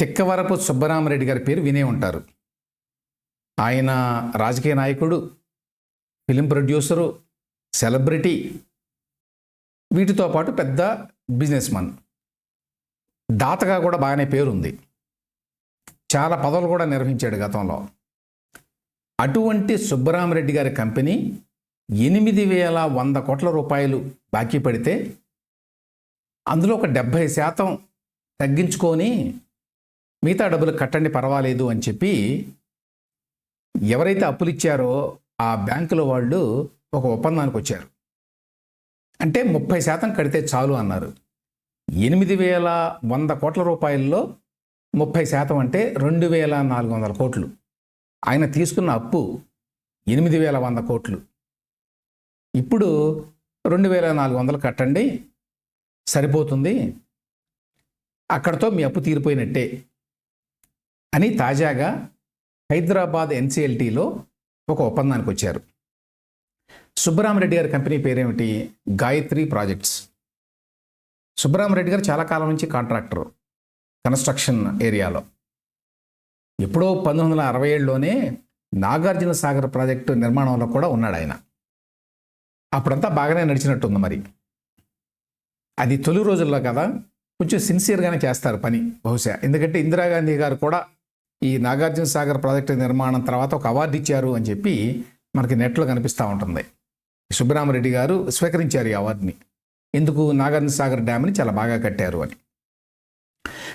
తిక్కవరపు సుబ్బరామరెడ్డి గారి పేరు వినే ఉంటారు. ఆయన రాజకీయ నాయకుడు ఫిలిం ప్రొడ్యూసరు సెలబ్రిటీ వీటితో పాటు పెద్ద బిజినెస్ మన్. దాతగా కూడా బాగానే పేరుంది. చాలా పదవులు కూడా నిర్వహించాడు గతంలో. అటువంటి సుబ్బరామరెడ్డి గారి కంపెనీ ఎనిమిది వేల వంద కోట్ల రూపాయలు బాకీ పడితే అందులో ఒక డెబ్భై శాతం తగ్గించుకొని మిగతా డబ్బులు కట్టండి పర్వాలేదు అని చెప్పి ఎవరైతే అప్పులు ఇచ్చారో ఆ బ్యాంకుల వాళ్ళు ఒక ఒప్పందానికి వచ్చారు. అంటే ముప్పై శాతం కడితే చాలు అన్నారు. ఎనిమిది వేల వంద కోట్ల రూపాయల్లో ముప్పై శాతం అంటే రెండు వేల నాలుగు వందల కోట్లు. ఆయన తీసుకున్న అప్పు ఎనిమిది వేల వంద కోట్లు. ఇప్పుడు రెండు వేల నాలుగు వందలు కట్టండి సరిపోతుంది. అక్కడతో మీ అప్పు తీరిపోయినట్టే. అని తాజాగా హైదరాబాద్ ఎన్సిఎల్టీలో ఒక ఒప్పందానికి వచ్చారు సుబ్బరామరెడ్డి గారి కంపెనీ పేరేమిటి? గాయత్రి ప్రాజెక్ట్స్. సుబ్బరామరెడ్డి గారు చాలా కాలం నుంచి కాంట్రాక్టర్ కన్స్ట్రక్షన్ ఏరియాలో. ఎప్పుడో పంతొమ్మిది వందల అరవై ఏడులోనే నాగార్జున సాగర్ ప్రాజెక్టు నిర్మాణంలో కూడా ఉన్నాడు ఆయన అప్పుడంతా బాగానే నడిచినట్టుంది మరి. అది తొలి రోజుల్లో కదా కొంచెం సిన్సియర్గానే చేస్తారు పని బహుశా. ఎందుకంటే ఇందిరాగాంధీ గారు కూడా ఈ నాగార్జున సాగర్ ప్రాజెక్టు నిర్మాణం తర్వాత ఒక అవార్డు ఇచ్చారు అని చెప్పి మనకి నెట్లో కనిపిస్తూ ఉంటుంది. సుబ్బరామరెడ్డి గారు స్వీకరించారు ఈ అవార్డుని. ఎందుకు నాగార్జున సాగర్ డ్యామ్ని చాలా బాగా కట్టారు అని.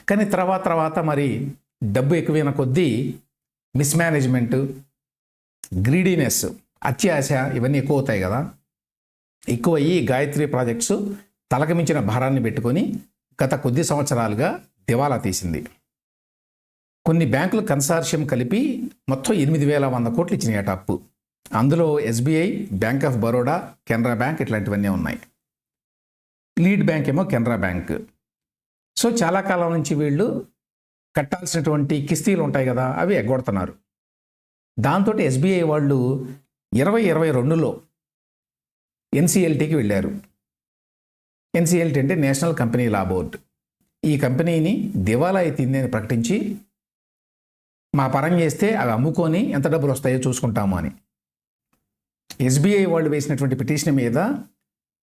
కానీ తర్వాత తర్వాత మరి డబ్బు ఎక్కువైన కొద్దీ మిస్మేనేజ్మెంటు గ్రీడీనెస్ అత్యాశ ఇవన్నీ ఎక్కువ అవుతాయి కదా. ఎక్కువయ్యి గాయత్రి ప్రాజెక్ట్స్ తలకమించిన భారాన్ని పెట్టుకొని గత కొద్ది సంవత్సరాలుగా దివాలా తీసింది. కొన్ని బ్యాంకులు కన్సార్షియం కలిపి మొత్తం ఎనిమిది వేల వంద కోట్లు ఇచ్చినాయట అప్పు. అందులో SBI bank of Baroda Canara bank ఇట్లాంటివన్నీ ఉన్నాయి. లీడ్ బ్యాంక్ ఏమో కెనరా బ్యాంక్. సో చాలా కాలం నుంచి వీళ్ళు కట్టాల్సినటువంటి కిస్తీలు ఉంటాయి కదా అవి ఎగ్గొడుతున్నారు. దాంతో ఎస్బీఐ వాళ్ళు ఇరవై ఇరవై రెండులో ఎన్సిఎల్టీకి వెళ్ళారు. ఎన్సిఎల్టీ అంటే నేషనల్ కంపెనీ లా బోర్డ్. ఈ కంపెనీని దివాలా అయిపోయింది అని ప్రకటించి మా పరం చేస్తే అవి అమ్ముకొని ఎంత డబ్బులు వస్తాయో చూసుకుంటాము అని. ఎస్బీఐ వాళ్ళు వేసినటువంటి పిటిషన్ మీద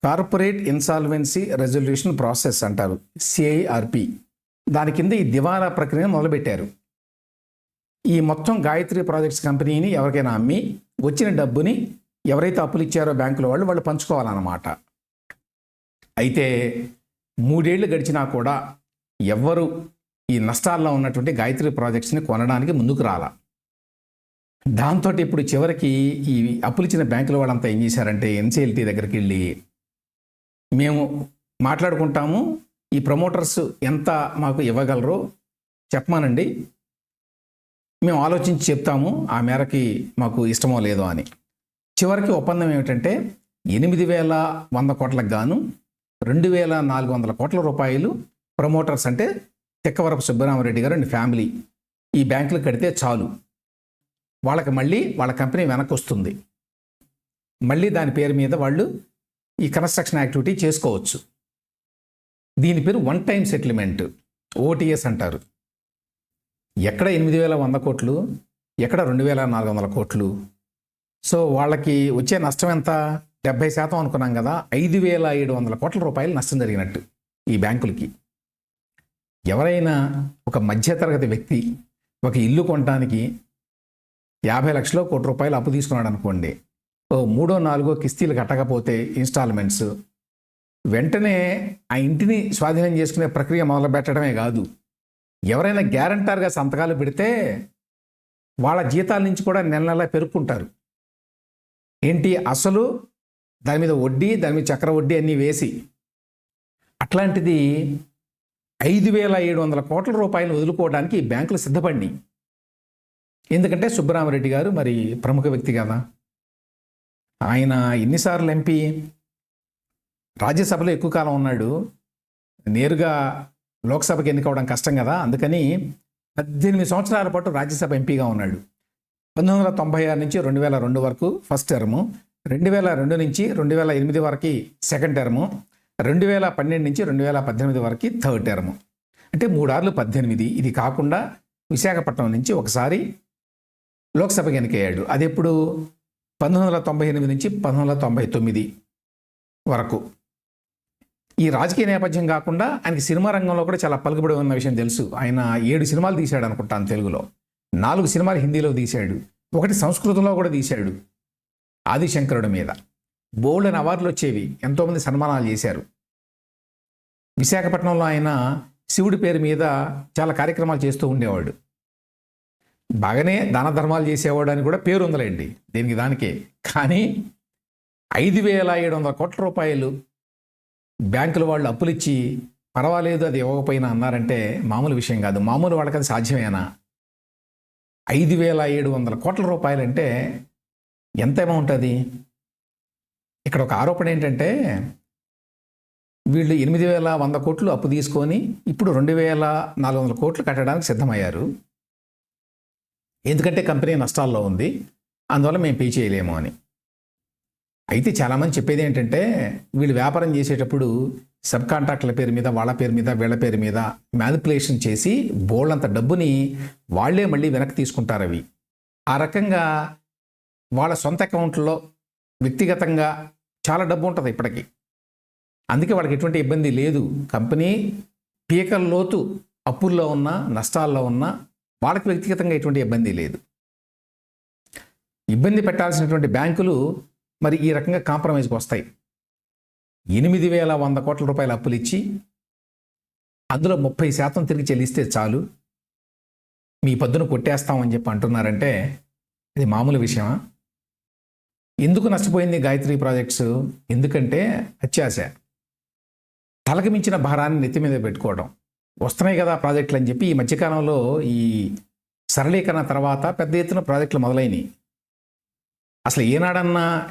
కార్పొరేట్ ఇన్సాల్వెన్సీ రెజల్యూషన్ ప్రాసెస్ అంటారు సిఐఆర్పి దాని కింద ఈ దివాలా ప్రక్రియను మొదలుపెట్టారు. ఈ మొత్తం గాయత్రి ప్రాజెక్ట్స్ కంపెనీని ఎవరికైనా అమ్మి వచ్చిన డబ్బుని ఎవరైతే అప్పులు ఇచ్చారో బ్యాంకుల వాళ్ళు వాళ్ళు పంచుకోవాలన్నమాట. అయితే మూడేళ్ళు గడిచినా కూడా ఎవ్వరు ఈ నష్టాల్లో ఉన్నటువంటి గాయత్రి ప్రాజెక్ట్స్ని కొనడానికి ముందుకు రాల. దాంతో ఇప్పుడు చివరికి ఈ అప్పులు ఇచ్చిన బ్యాంకుల వాళ్ళంతా ఏం చేశారంటే ఎన్సిఎల్టీ దగ్గరికి వెళ్ళి మేము మాట్లాడుకుంటాము ఈ ప్రమోటర్స్ ఎంత మాకు ఇవ్వగలరో చెప్పమానండి మేము ఆలోచించి చెప్తాము ఆ మేరకి మాకు ఇష్టమో లేదో అని. చివరికి ఒప్పందం ఏమిటంటే ఎనిమిది వేల వంద కోట్లకు గాను రెండు వేల నాలుగు వందల కోట్ల రూపాయలు ప్రమోటర్స్ అంటే తిక్కవరపు సుబ్బరామరెడ్డి గారు అండ్ ఫ్యామిలీ ఈ బ్యాంకులు కడితే చాలు. వాళ్ళకి మళ్ళీ వాళ్ళ కంపెనీ వెనక్కి వస్తుంది మళ్ళీ దాని పేరు మీద వాళ్ళు ఈ కన్స్ట్రక్షన్ యాక్టివిటీ చేసుకోవచ్చు. దీని పేరు వన్ టైం సెటిల్మెంట్ ఓటీఎస్ అంటారు. ఎక్కడ ఎనిమిది వేల వంద కోట్లు ఎక్కడ రెండు వేల నాలుగు వందల కోట్లు. సో వాళ్ళకి వచ్చే నష్టం ఎంత? డెబ్బై శాతం అనుకున్నాం కదా ఐదు వేల ఏడు వందల కోట్ల రూపాయలు నష్టం జరిగినట్టు ఈ బ్యాంకులకి. ఎవరైనా ఒక మధ్యతరగతి వ్యక్తి ఒక ఇల్లు కొనడానికి యాభై లక్షలు కోటి రూపాయలు అప్పు తీసుకున్నాడు అనుకోండి ఓ మూడో నాలుగో కిస్తీలు కట్టకపోతే ఇన్స్టాల్మెంట్స్ వెంటనే ఆ ఇంటిని స్వాధీనం చేసుకునే ప్రక్రియ మొదలు పెట్టడమే కాదు. ఎవరైనా గ్యారంటార్గా సంతకాలు పెడితే వాళ్ళ జీతాల నుంచి కూడా నెల నెల పెరుక్కుంటారు. ఏంటి? అసలు దాని మీద వడ్డీ దాని మీద చక్ర వడ్డీ అన్నీ వేసి అట్లాంటిది ఐదు వేల ఏడు వందల కోట్ల రూపాయలు వదులుకోవడానికి బ్యాంకులు సిద్ధపడి ఎందుకంటే సుబ్బరామరెడ్డి గారు మరి ప్రముఖ వ్యక్తి కదా. ఆయన ఎన్నిసార్లు ఎంపీ రాజ్యసభలో ఎక్కువ కాలం ఉన్నాడు. నేరుగా లోక్సభకి ఎన్నికవడం కష్టం కదా. అందుకని పద్దెనిమిది సంవత్సరాల పాటు రాజ్యసభ ఎంపీగా ఉన్నాడు. పంతొమ్మిది వందల తొంభై ఆరు నుంచి రెండు వేల రెండు వరకు ఫస్ట్ టర్ము రెండు వేల రెండు నుంచి రెండు వేల ఎనిమిది వరకు సెకండ్ టర్ము రెండు వేల పన్నెండు నుంచి రెండు వేల పద్దెనిమిది వరకు థర్డ్ టర్మ్. అంటే మూడార్లు పద్దెనిమిది. ఇది కాకుండా విశాఖపట్నం నుంచి ఒకసారి లోక్సభకి ఎన్నికయ్యాడు అది ఎప్పుడు? పంతొమ్మిది వందల తొంభై ఎనిమిది నుంచి పంతొమ్మిది వందల తొంభై తొమ్మిది వరకు. ఈ రాజకీయ నేపథ్యం కాకుండా ఆయనకి సినిమా రంగంలో కూడా చాలా పలుకుబడి ఉన్న విషయం తెలుసు. ఆయన ఏడు సినిమాలు తీశాడు అనుకుంటాను తెలుగులో. నాలుగు సినిమాలు హిందీలో తీశాడు. ఒకటి సంస్కృతంలో కూడా తీశాడు ఆదిశంకరుడి మీద. బోల్డ్ అని అవార్డులు వచ్చేవి. ఎంతోమంది సన్మానాలు చేశారు. విశాఖపట్నంలో ఆయన శివుడి పేరు మీద చాలా కార్యక్రమాలు చేస్తూ ఉండేవాడు. బాగానే దాన ధర్మాలు చేసేవాడు అని కూడా పేరు ఉందలేండి దీనికి దానికే. కానీ ఐదు వేల ఏడు వందల కోట్ల రూపాయలు బ్యాంకుల వాళ్ళు అప్పులిచ్చి పర్వాలేదు అది ఇవ్వకపోయినా అన్నారంటే మామూలు విషయం కాదు మామూలు వాళ్ళకి అది సాధ్యమేనా? ఐదు వేల ఏడు వందల కోట్ల రూపాయలు అంటే ఎంత అమౌంట్ అది? ఇక్కడ ఒక ఆరోపణ ఏంటంటే వీళ్ళు ఎనిమిది వేల వంద కోట్లు అప్పు తీసుకొని ఇప్పుడు రెండు వేల నాలుగు వందల కోట్లు కట్టడానికి సిద్ధమయ్యారు. ఎందుకంటే కంపెనీ నష్టాల్లో ఉంది. అందువల్ల మేము పే చేయలేము అని. అయితే చాలామంది చెప్పేది ఏంటంటే వీళ్ళు వ్యాపారం చేసేటప్పుడు సబ్ కాంట్రాక్టుల పేరు మీద వాళ్ళ పేరు మీద వీళ్ళ పేరు మీద మ్యానిపులేషన్ చేసి బోల్డంత డబ్బుని వాళ్ళే మళ్ళీ వెనక్కి తీసుకుంటారు అవి. ఆ రకంగా వాళ్ళ సొంత అకౌంట్లో వ్యక్తిగతంగా చాలా డబ్బు ఉంటుంది ఇప్పటికీ. అందుకే వాళ్ళకి ఎటువంటి ఇబ్బంది లేదు. కంపెనీ పీకల లోతు అప్పుల్లో ఉన్న నష్టాల్లో ఉన్న వాళ్ళకి వ్యక్తిగతంగా ఎటువంటి ఇబ్బంది లేదు. ఇబ్బంది పెట్టాల్సినటువంటి బ్యాంకులు మరి ఈ రకంగా కాంప్రమైజ్కి వస్తాయి. ఎనిమిది వేల వంద కోట్ల రూపాయల అప్పులు ఇచ్చి అందులో ముప్పై శాతం తిరిగి చెల్లిస్తే చాలు. మీ పద్దును కొట్టేస్తామని చెప్పి అంటున్నారంటే ఇది మామూలు విషయమా? ఎందుకు నష్టపోయింది గాయత్రి ప్రాజెక్ట్స్? ఎందుకంటే అత్యాశ. తలకి మించిన భారాన్ని నెత్తి మీద పెట్టుకోవడం. వస్తున్నాయి కదా ప్రాజెక్టులు అని చెప్పి ఈ మధ్యకాలంలో ఈ సరళీకరణ తర్వాత పెద్ద ఎత్తున ప్రాజెక్టులు మొదలైనవి అసలు ఏనాడన్నా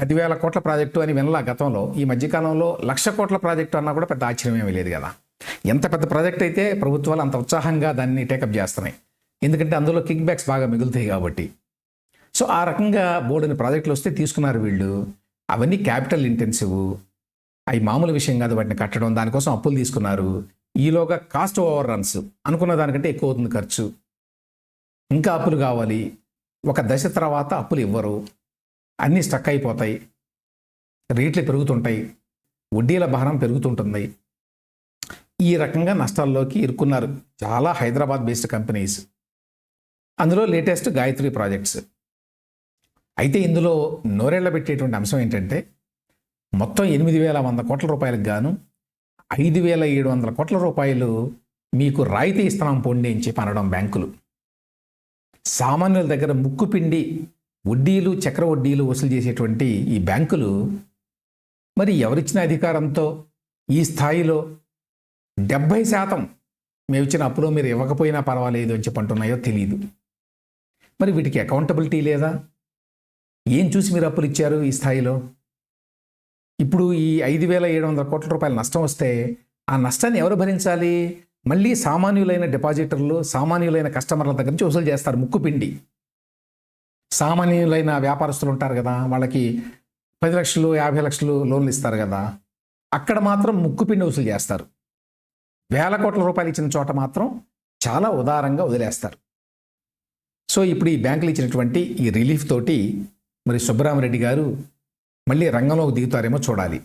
పదివేల కోట్ల ప్రాజెక్టు అని వినలా గతంలో. ఈ మధ్యకాలంలో లక్ష కోట్ల ప్రాజెక్టు అన్నా కూడా పెద్ద ఆశ్చర్యమేమీ లేదు కదా. ఎంత పెద్ద ప్రాజెక్ట్ అయితే ప్రభుత్వాలు అంత ఉత్సాహంగా దాన్ని టేకప్ చేస్తున్నాయి. ఎందుకంటే అందులో కిక్ బ్యాక్స్ బాగా మిగులుతాయి కాబట్టి. సో ఆ రకంగా బోర్డుని ప్రాజెక్టులు వస్తే తీసుకున్నారు వీళ్ళు. అవన్నీ క్యాపిటల్ ఇంటెన్సివ్ అవి మామూలు విషయం కాదు వాటిని కట్టడం దానికోసం అప్పులు తీసుకున్నారు. ఈలోగా కాస్ట్ ఓవర్ రన్స్ అనుకున్న దానికంటే ఎక్కువ అవుతుంది ఖర్చు. ఇంకా అప్పులు కావాలి. ఒక దశ తర్వాత అప్పులు ఇవ్వరు. అన్నీ స్టక్ అయిపోతాయి. రేట్లు పెరుగుతుంటాయి. వడ్డీల భారం పెరుగుతుంటుంది. ఈ రకంగా నష్టాల్లోకి ఇరుక్కున్నారు చాలా హైదరాబాద్ బేస్డ్ కంపెనీస్ అందులో లేటెస్ట్ గాయత్రి ప్రాజెక్ట్స్ అయితే ఇందులో నోరేళ్ళ పెట్టేటువంటి అంశం ఏంటంటే మొత్తం ఎనిమిది వేల వంద కోట్ల రూపాయలకు గాను ఐదు వేల ఏడు వందల కోట్ల రూపాయలు మీకు రాయితీ ఇస్తున్నాం పొండి అని చెప్పి అనడం బ్యాంకులు. సామాన్యుల దగ్గర ముక్కు పిండి వడ్డీలు చక్ర వడ్డీలు వసూలు చేసేటువంటి ఈ బ్యాంకులు మరి ఎవరిచ్చిన అధికారంతో ఈ స్థాయిలో డెబ్భై శాతం మేము ఇచ్చిన అప్పులో మీరు ఇవ్వకపోయినా పర్వాలేదు అని చెప్పి అంటున్నాయో తెలియదు మరి వీటికి అకౌంటబిలిటీ లేదా? ఏం చూసి మీరు అప్పులు ఇచ్చారు ఈ స్థాయిలో? ఇప్పుడు ఈ ఐదు వేల ఏడు వందల కోట్ల రూపాయల నష్టం వస్తే ఆ నష్టాన్ని ఎవరు భరించాలి? మళ్ళీ సామాన్యులైన డిపాజిటర్లు సామాన్యులైన కస్టమర్ల దగ్గర నుంచి వసూలు చేస్తారు ముక్కుపిండి సామాన్యులైన వ్యాపారస్తులు ఉంటారు కదా వాళ్ళకి పది లక్షలు యాభై లక్షలు లోన్లు ఇస్తారు కదా అక్కడ మాత్రం ముక్కు పిండి వసూలు చేస్తారు. వేల కోట్ల రూపాయలు ఇచ్చిన చోట మాత్రం చాలా ఉదారంగా వదిలేస్తారు. సో ఇప్పుడు ఈ బ్యాంకులు ఇచ్చినటువంటి ఈ రిలీఫ్ తోటి మరి సుబ్బరామరెడ్డి గారు మళ్ళీ రంగంలోకి దిగుతారేమో చూడాలి.